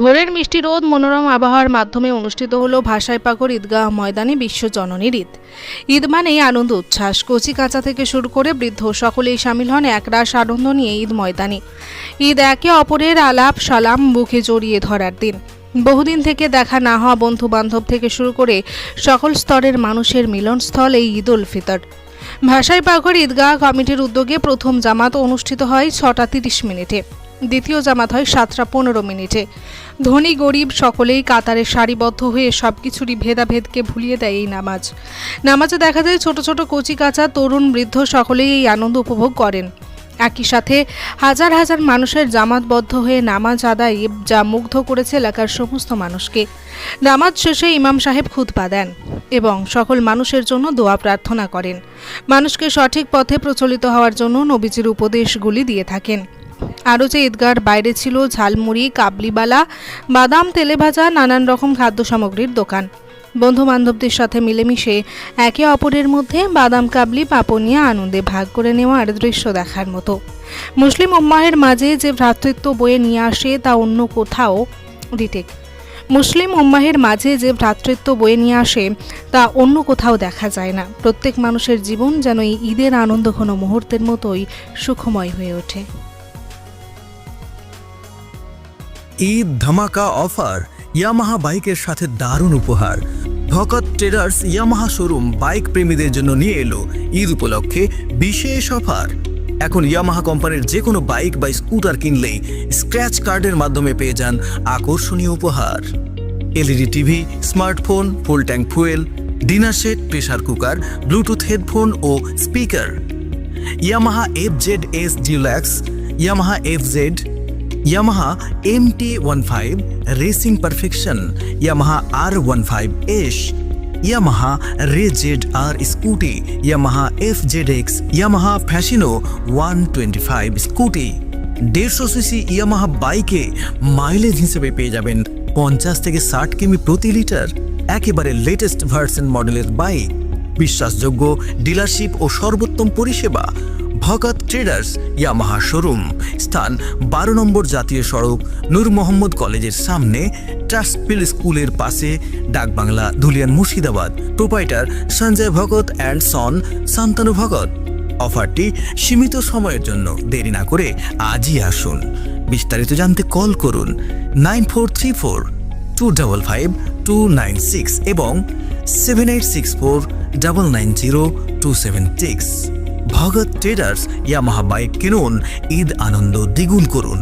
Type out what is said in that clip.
ভোরের মিষ্টি রোদ মনোরম আবহাওয়ার মাধ্যমে অনুষ্ঠিত হলো ভাষায় পাকর ঈদগাহ ময়দানে বিশ্ব জননীর ঈদ। ঈদ মানেই আনন্দ, উচ্ছ্বাস। কচি কাঁচা থেকে শুরু করে বৃদ্ধ সকলেই সামিল হন একরাশ আনন্দ নিয়ে ঈদ ময়দানে। ঈদ একে অপরের আলাপ, সালাম বুকে জড়িয়ে ধরার দিন। বহুদিন থেকে দেখা না হওয়া বন্ধু বান্ধব থেকে শুরু করে সকল স্তরের মানুষের মিলনস্থল এই ঈদ উল ফিতর। ভাষায় পাকর ঈদগাহ কমিটির উদ্যোগে প্রথম জামাত অনুষ্ঠিত হয় ছটা তিরিশ মিনিটে। দ্বিতীয় জামাত হয় সাতটা পনেরো মিনিটে। ধনী, গরিব সকলেই কাতারে সারিবদ্ধ হয়ে সব কিছুরই ভেদাভেদকে ভুলিয়ে দেয় এই নামাজ। নামাজে দেখা যায় ছোট ছোট কচি কাঁচা তরুণ বৃদ্ধ সকলেই এই আনন্দ উপভোগ করেন। একই সাথে হাজার হাজার মানুষের জামাতবদ্ধ হয়ে নামাজ আদায় যা মুগ্ধ করেছে এলাকার সমস্ত মানুষকে। নামাজ শেষে ইমাম সাহেব খুতবা দেন এবং সকল মানুষের জন্য দোয়া প্রার্থনা করেন। মানুষকে সঠিক পথে প্রচলিত হওয়ার জন্য নবীজির উপদেশগুলি দিয়ে থাকেন। আরও যে ঈদগার বাইরে ছিল ঝালমুড়ি, কাবলিবালা, বাদাম তেলে ভাজা নানান রকম খাদ্য সামগ্রীর দোকান। বন্ধু বান্ধবদের সাথে মিলেমিশে একে অপরের মধ্যে বাদাম, কাবলি, পাপড় নিয়ে আনন্দে ভাগ করে নেওয়ার দৃশ্য দেখার মতো। মুসলিম উম্মাহের মাঝে যে ভ্রাতৃত্ব বয়ে নিয়ে আসে তা অন্য কোথাও রিটেক মুসলিম উম্মাহের মাঝে যে ভ্রাতৃত্ব বয়ে নিয়ে আসে তা অন্য কোথাও দেখা যায় না। প্রত্যেক মানুষের জীবন যেন এই ঈদের আনন্দ আনন্দঘন মুহূর্তের মতোই সুখময় হয়ে ওঠে। ঈদ ধামাকা অফার, ইয়ামাহা বাইকের সাথে দারুণ উপহার। Bhagat traders Yamaha showroom bike প্রেমীদের জন্য নিয়ে এলো ঈদ উপলক্ষে বিশেষ অফার। এখন ইয়ামাহা কোম্পানির যে কোনো বাইক বা স্কুটার কিনলেই স্ক্র্যাচ কার্ডের মাধ্যমে পেয়ে যান আকর্ষণীয় উপহার। LED TV, smartphone, full tank fuel, dinner set, pressure cooker, bluetooth headphone ও speaker. Yamaha F Z S deluxe, Yamaha F Z Yamaha M T one five racing perfection Yamaha R one five S Yamaha Ray Z R scooty Yamaha F Z X Yamaha Fascino one twenty five scooty দেড়শো CC Yamaha বাইকে mileage হিসেবে পেয়ে যাবেন পঞ্চাশ থেকে ষাট কিমি প্রতি লিটার, একেবারে লেটেস্ট ভার্সন মডেলের বাইক বিশ্বাসযোগ্য ডিলারশিপ ও সর্বোত্তম পরিষেবা ভগত ট্রেডার্স ইয়ামাহা শোরুম। স্থান বারো নম্বর জাতীয় সড়ক, নূর মোহাম্মদ কলেজের সামনে ট্রাস্টপিল স্কুলের পাশে, Dakbangla, Dhulian Murshidabad. Proprietor Sanjay Bhagat and son Shantanu Bhagat অফারটি সীমিত সময়ের জন্য দেরি না করে আজই আসুন। বিস্তারিত জানতে কল করুন nine four three four two double five two nine six এবং seven eight six four double nine zero two seven six. Bhagat traders Yamaha bike কিনুন ঈদ আনন্দ দ্বিগুণ করুন।